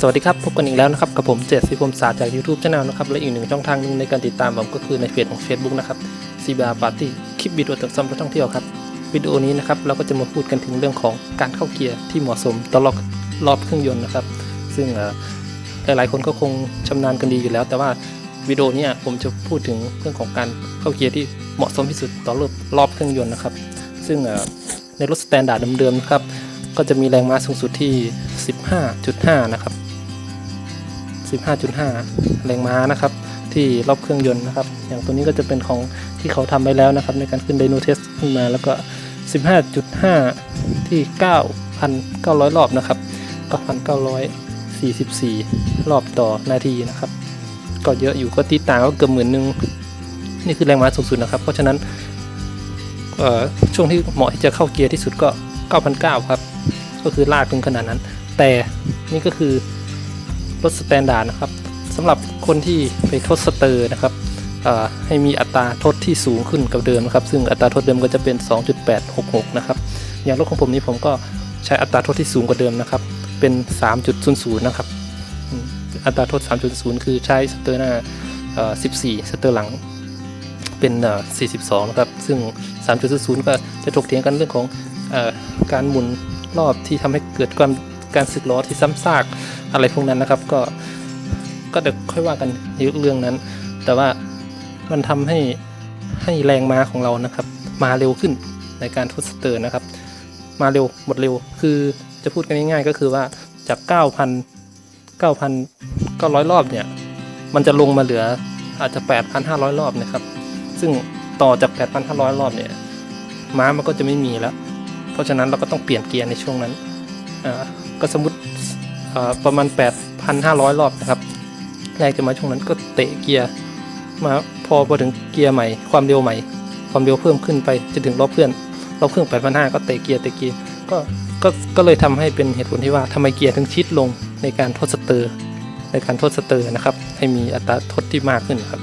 สวัสดีครับ พบกันอีกแล้วนะครับกับผมเจษศิพมศาสจาก YouTube Channel นะครับ และอีกหนึ่งช่องทางหนึงในการติดตามผมก็คือในเพจของ Facebook นะครับ CBR Party คลิปวิดีโอต่างๆรถท่องเที่ยวครับวิดีโอนี้นะครับเราก็จะมาพูดกันถึงเรื่องของการเข้าเกียร์ที่เหมาะสมตลอดรอบเครื่องยนต์นะครับ ซึ่งหลายๆคนก็คงชำนาญกันดีอยู่แล้ว แต่ว่าวิดีโอนี้ผมจะพูดถึงเรื่องของการเข้าเกียร์ที่เหมาะสมที่สุดต่อรอบรอบเครื่องยนต์นะครับ ซึ่งในรถสแตนดาร์ดเดิมๆนะครับก็จะมีแรงม้าสูงสุดที่ 15.5 นะครับ 15.5 แรงม้านะครับ ที่รอบเครื่องยนต์นะครับ อย่างตัวนี้ก็จะเป็นของที่เขาทำไว้แล้วนะครับ ในการขึ้นไดโนเทสขึ้นมาแล้วก็ 15.5 ที่ 9,900 รอบนะครับ 9,944 รอบต่อนาทีนะครับ ก็เยอะอยู่ก็ตีต่างก็เกือบหมื่นหนึงนี่คือแรงม้าสูงสุดนะครับ เพราะฉะนั้นช่วงที่เหมาะที่จะเข้าเกียร์ที่สุดก็ 9,900 ครับ ก็คือลากถึงขนาดนั้น แต่นี่ก็คือ รถสแตนดาร์ดนะครับสำหรับคนที่ไปทดสเตอร์นะครับให้มีอัตราทดที่สูงขึ้นกับเดิมนะครับ ซึ่งอัตราทดเดิมก็จะเป็น 2.866 นะครับ อย่างรถของผมนี้ผมก็ใช้อัตราทดที่สูงกว่าเดิมนะครับ เป็น 3.00 นะครับ อัตราทด 3.0 คือใช้สเตอร์หน้า 14 สเตอร์หลังเป็น 42 นะครับ ซึ่ง 3.00 ก็จะถกเถียงกันเรื่องของอการหมุนรอบที่ทำให้เกิดความการสึกล้อที่ซ้ำซาก อะไรพวกนั้นนะครับ ก็ก็เดี๋ยวค่อยว่ากันเยอะเรื่องนั้น แต่ว่ามันทำให้ให้แรงม้าของเรานะครับ มาเร็วขึ้นในการทดสเตอร์นะครับ มาเร็วหมดเร็ว คือจะพูดกันง่ายๆก็คือว่าจาก 9,000 9,900 รอบเนี่ย มันจะลงมาเหลืออาจจะ 8,500 รอบนะครับ ซึ่งต่อจาก 8,500 รอบเนี่ยม้ามันก็จะไม่มีแล้ว เพราะฉะนั้นเราก็ต้องเปลี่ยนเกียร์ในช่วงนั้นอ่าก็สมมติ ประมาณ 8,500 รอบนะครับแรกจะมาช่วงนั้นก็เตะเกียร์มาพอพอถึงเกียร์ใหม่ความเร็วใหม่ ความเร็วเพิ่มขึ้นไปจะถึงรอบเพื่อนรอบเครื่อง 8,500 ก็เตะเกียร์เตะเกียร์ก็ก็ก็เลยทำให้เป็นเหตุผลที่ว่าทำไมเกียร์ถึงชิดลงในการทดสเตอร์ ในการทดสเตอร์นะครับ ให้มีอัตราทดที่มากขึ้นครับ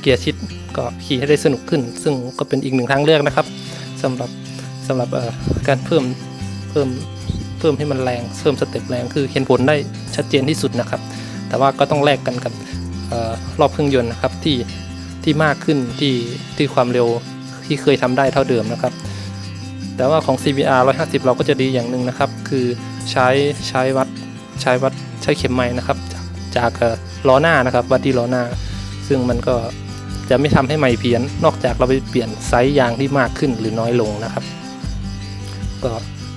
เกียร์ชิดก็ขี่ให้ได้สนุกขึ้น ซึ่งก็เป็นอีกหนึ่งทางเลือกนะครับสำหรับสำหรับการเพิ่มเพิ่ม เพิ่มให้มันแรงเพิ่มสเต็ปแรงคือเห็นผลได้ชัดเจนที่สุดนะครับ แต่ว่าก็ต้องแลกกันกับเออรอบเครื่องยนต์นะครับที่ที่มากขึ้นที่ที่ความเร็วที่เคยทำได้เท่าเดิมนะครับ แต่ว่าของ CBR 150 เราก็จะดีอย่างหนึ่งนะครับ คือใช้ใช้วัดใช้วัดใช้เข็มไม้นะครับ จากจากล้อหน้านะครับวัดที่ล้อหน้า ซึ่งมันก็จะไม่ทำให้ไม้เพี้ยน นอกจากเราไปเปลี่ยนไซส์ยางที่มากขึ้นหรือน้อยลงนะครับ ก็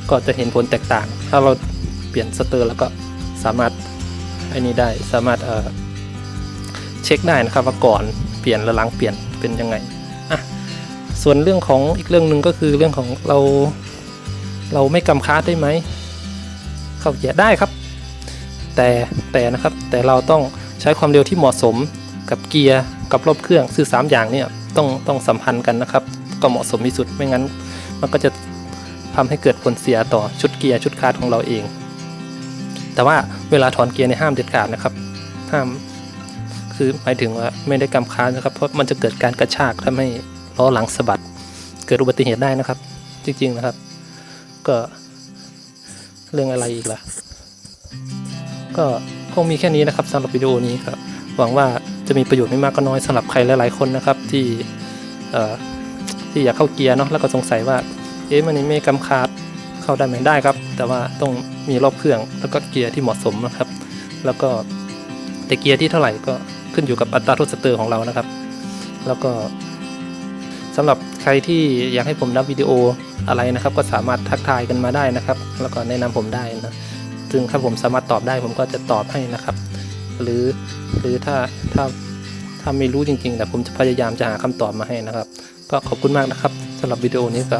ก็จะเห็นผลแตกต่าง ถ้าเราเปลี่ยนสเตอร์แล้วก็สามารถไอ้นี้ได้สามารถเอ่อเช็คได้นะครับว่าก่อนเปลี่ยนและหลังเปลี่ยนเป็นยังไงอะส่วนเรื่องของอีกเรื่องหนึ่งก็คือเรื่องของเราเราไม่กำคาดได้ไหมเข้าเกียร์ได้ครับ แต่แต่นะครับแต่เราต้องใช้ความเร็วที่เหมาะสมกับเกียร์กับรอบเครื่องคือสามอย่างเนี่ยต้องต้องสัมพันธ์กันนะครับ ก็เหมาะสมที่สุดไม่งั้นมันก็จะ ทำให้เกิดผลเสียต่อชุดเกียร์ชุดคาร์ดของเราเอง แต่ว่าเวลาถอนเกียร์ในห้ามเด็ดขาดนะครับ ห้ามคือหมายถึงว่าไม่ได้กำค้างนะครับ เพราะมันจะเกิดการกระชากทำให้ล้อหลังสะบัด เกิดอุบัติเหตุได้นะครับ จริงๆนะครับ ก็เรื่องอะไรอีกล่ะ ก็คงมีแค่นี้นะครับสำหรับวิดีโอนี้ครับ หวังว่าจะมีประโยชน์ไม่มากก็น้อยสำหรับใครหลายๆคนนะครับที่ที่อยากเข้าเกียร์เนาะแล้วก็สงสัยว่า เอ๊ะมันนี่ไม่กำคาดเข้าได้ไหมได้ครับ แต่ว่าต้องมีรอบเครื่องแล้วก็เกียร์ที่เหมาะสมนะครับ แล้วก็แต่เกียร์ที่เท่าไหร่ก็ขึ้นอยู่กับอัตราทดสเตอร์ของเรานะครับ แล้วก็สำหรับใครที่อยากให้ผมรับวิดีโออะไรนะครับ ก็สามารถทักทายกันมาได้นะครับ แล้วก็แนะนำผมได้นะซึ่งถ้าผมสามารถตอบได้ผมก็จะตอบให้นะครับ หรือหรือถ้าถ้าถ้าไม่รู้จริงๆแต่ผมจะพยายามจะหาคำตอบมาให้นะครับ ก็ขอบคุณมากนะครับสำหรับวิดีโอนี้ก็